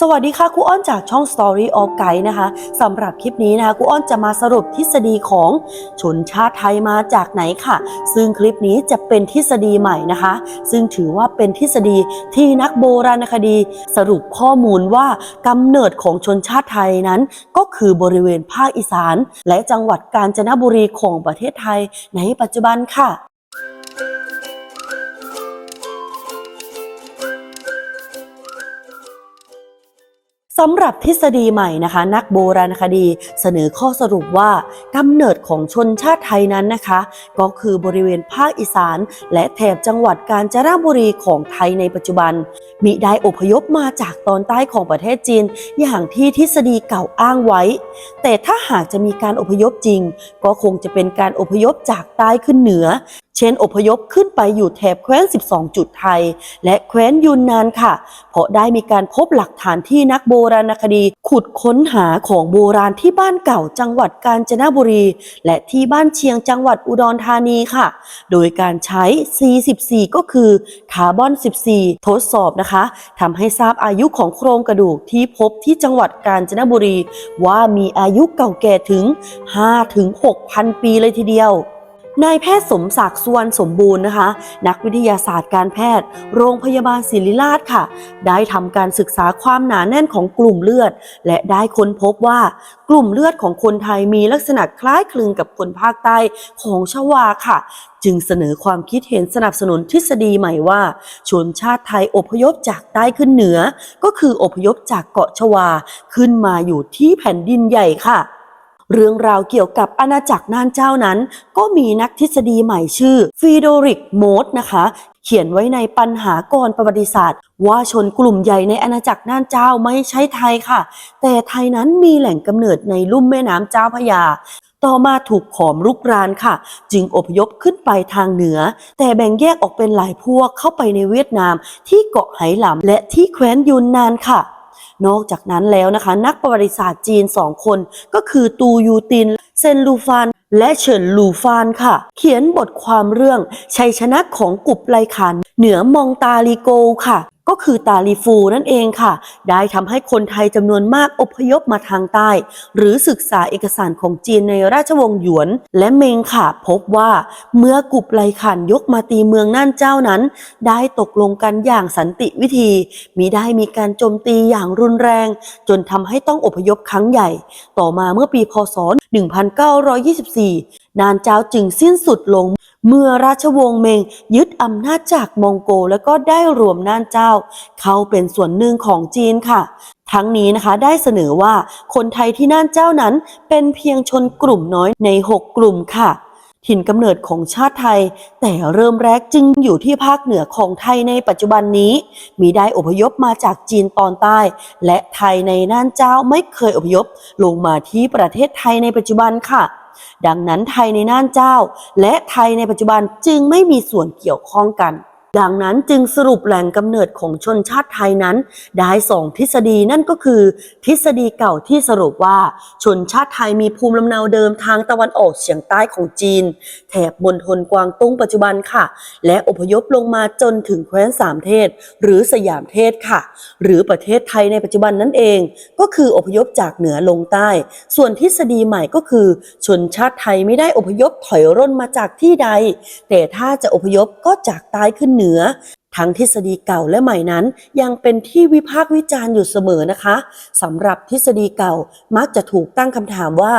สวัสดีค่ะครูอ้อนจากช่อง Story of Guide นะคะสำหรับคลิปนี้นะคะครูอ้อนจะมาสรุปทฤษฎีของชนชาติไทยมาจากไหนค่ะ ซึ่งคลิปนี้จะเป็นทฤษฎีใหม่นะคะ ซึ่งถือว่าเป็นทฤษฎีที่นักโบราณคดี สรุปข้อมูลว่ากำเนิดของชนชาติไทยนั้น ก็คือบริเวณภาคอีสาน และจังหวัดกาญจนบุรีของประเทศไทยในปัจจุบันค่ะ สำหรับทฤษฎีใหม่นะคะ นักโบราณคดีเสนอข้อสรุปว่ากำเนิดของชนชาติไทยนั้นนะคะ ก็คือบริเวณภาคอีสาน และแถบจังหวัดกาญจนบุรีของไทยในปัจจุบัน มิได้อพยพมาจากตอนใต้ของประเทศจีน อย่างที่ทฤษฎีเก่าอ้างไว้ แต่ถ้าหากจะมีการอพยพจริง ก็คงจะเป็นการอพยพจากใต้ขึ้นเหนือ เช่นอพยพขึ้นไปอยู่แถบแคว้น 12 จุดไทย และแคว้นยุนนานค่ะ เพราะได้มีการพบหลักฐานที่นักโบราณคดี ขุดค้นหาของโบราณที่บ้านเก่าจังหวัดกาญจนบุรี และที่บ้านเชียงจังหวัดอุดรธานีค่ะ โดยการใช้ C14 ก็คือคาร์บอน 14 ทดสอบนะคะทำให้ทราบอายุของโครงกระดูกที่พบที่จังหวัดกาญจนบุรี ว่ามีอายุเก่าแก่ถึง 5-6,000 ปีเลยทีเดียว นายแพทย์สมศักดิ์สุวรรณสมบูรณ์นะคะ นักวิทยาศาสตร์การแพทย์ โรงพยาบาลศิริราชค่ะ ได้ทำการศึกษาความหนาแน่นของกลุ่มเลือด และได้ค้นพบว่ากลุ่มเลือดของคนไทยมีลักษณะคล้ายคลึงกับคนภาคใต้ของชวาค่ะ จึงเสนอความคิดเห็นสนับสนุนทฤษฎีใหม่ว่า ชนชาติไทยอพยพจากใต้ขึ้นเหนือ ก็คืออพยพจากเกาะชวาขึ้นมาอยู่ที่แผ่นดินใหญ่ค่ะ เรื่องราวเกี่ยวกับอาณาจักรน่านเจ้านั้น ก็มีนักทฤษฎีใหม่ชื่อฟีโดริกโมดนะคะ เขียนไว้ในปัญหากรประวัติศาสตร์ ว่าชนกลุ่มใหญ่ในอาณาจักรน่านเจ้าไม่ใช่ไทยค่ะ แต่ไทยนั้นมีแหล่งกำเนิดในลุ่มแม่น้ำเจ้าพระยาต่อมาถูกขอมรุกรานค่ะ จึงอพยพขึ้นไปทางเหนือ แต่แบ่งแยกออกเป็นหลายพวกเข้าไปในเวียดนามที่เกาะไหหลำและที่แคว้นยุนนานค่ะ นอกจากนั้นแล้วนะคะ นักประวัติศาสตร์จีนสองคนก็คือตูยูติน เซนลูฟานและเฉินลูฟานค่ะ เขียนบทความเรื่องชัยชนะของกุบไลขัน เหนือมองตาลีโกค่ะ ก็คือตาลีฟูนั่นเองค่ะ ได้ทำให้คนไทยจำนวนมากอพยพมาทางใต้ หรือศึกษาเอกสารของจีนในราชวงศ์หยวน และเมงค่ะ พบว่าเมื่อกุบไลขานยกมาตีเมืองน่านเจ้านั้น ได้ตกลงกันอย่างสันติวิธีมิได้มีการโจมตีอย่างรุนแรง จนทำให้ต้องอพยพครั้งใหญ่ ต่อมาเมื่อปีพศ 1924 นานเจ้าจึงสิ้นสุดลง เมื่อราชวงศ์เมงยึดอำนาจจากมองโกแล้วก็ได้รวมน่านเจ้า เข้าเป็นส่วนหนึ่งของจีนค่ะ ทั้งนี้นะคะได้เสนอว่าคนไทยที่น่านเจ้านั้นเป็นเพียงชนกลุ่มน้อยใน 6 กลุ่มค่ะ ถิ่นกำเนิดของชาติไทย แต่เริ่มแรกจึงอยู่ที่ภาคเหนือของไทยในปัจจุบันนี้ มีได้อพยพมาจากจีนตอนใต้ และไทยในน่านเจ้าไม่เคยอพยพ ลงมาที่ประเทศไทยในปัจจุบันค่ะ ดังนั้นไทยในน่านเจ้า และไทยในปัจจุบันจึงไม่มีส่วนเกี่ยวข้องกัน ดังนั้นจึงสรุปแหล่งกำเนิดของชนชาติไทยนั้น ได้สองทฤษฎีนั่นก็คือ ทฤษฎีเก่าที่สรุปว่าชนชาติไทยมีภูมิลำเนาเดิมทางตะวันออกเฉียงใต้ของจีน แถบมณฑลกวางตุ้งปัจจุบันค่ะ และอพยพลงมาจนถึงแคว้นสามเทศ หรือสยามเทศค่ะ หรือประเทศไทยในปัจจุบันนั่นเอง ก็คืออพยพจากเหนือลงใต้ ส่วนทฤษฎีใหม่ก็คือ ชนชาติไทยไม่ได้อพยพถอยร่นมาจากที่ใด แต่ถ้าจะอพยพก็จากใต้ขึ้นเหนือทั้งทฤษฎีเก่าและใหม่นั้น ยังเป็นที่วิพากษ์วิจารณ์อยู่เสมอนะคะสำหรับทฤษฎีเก่ามักจะถูกตั้งคำถามว่า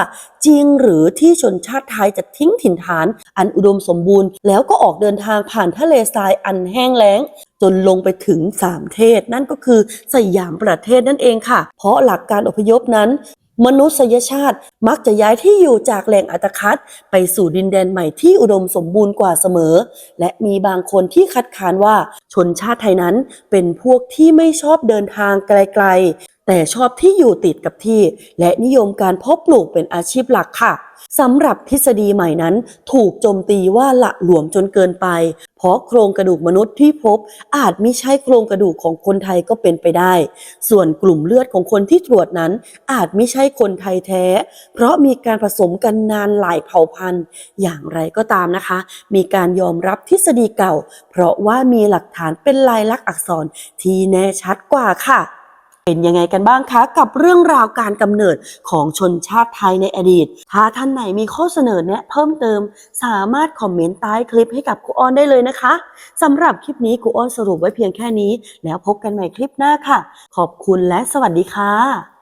จริงหรือที่ชนชาติไทยจะทิ้งถิ่นฐาน อันอุดมสมบูรณ์ แล้วก็ออกเดินทางผ่านทะเลทรายอันแห้งแล้งจนลงไปถึงสามเทศ นั่นก็คือสยามประเทศนั่นเองค่ะ เพราะหลักการอพยพนั้น มนุษยชาติมักจะย้ายที่อยู่จากแหล่งอัตคัดไปสู่ดินแดนใหม่ที่อุดมสมบูรณ์กว่าเสมอ และมีบางคนที่คัดค้านว่าชนชาติไทยนั้นเป็นพวกที่ไม่ชอบเดินทางไกลๆ แต่ชอบที่อยู่ติดกับที่ และนิยมการเพาะปลูกเป็นอาชีพหลักค่ะ สำหรับทฤษฎีใหม่นั้น ถูกโจมตีว่าละหลวมจนเกินไป เพราะโครงกระดูกมนุษย์ที่พบอาจไม่ใช่โครงกระดูกของคนไทยก็เป็นไปได้ ส่วนกลุ่มเลือดของคนที่ตรวจนั้น อาจไม่ใช่คนไทยแท้ เพราะมีการผสมกันนานหลายเผ่าพันธุ์ อย่างไรก็ตามนะคะ มีการยอมรับทฤษฎีเก่า เพราะว่ามีหลักฐานเป็นลายลักษณ์อักษรที่แน่ชัดกว่าค่ะ เป็นยังไงกันบ้างคะ กับเรื่องราวการกำเนิดของชนชาติไทยในอดีต ถ้าท่านไหนมีข้อเสนอแนะเพิ่มเติม สามารถคอมเมนต์ใต้คลิปให้กับครูออนได้เลยนะคะสำหรับคลิปนี้ครูออนสรุปไว้เพียงแค่นี้ แล้วพบกันใหม่คลิปหน้าค่ะ ขอบคุณและสวัสดีค่ะ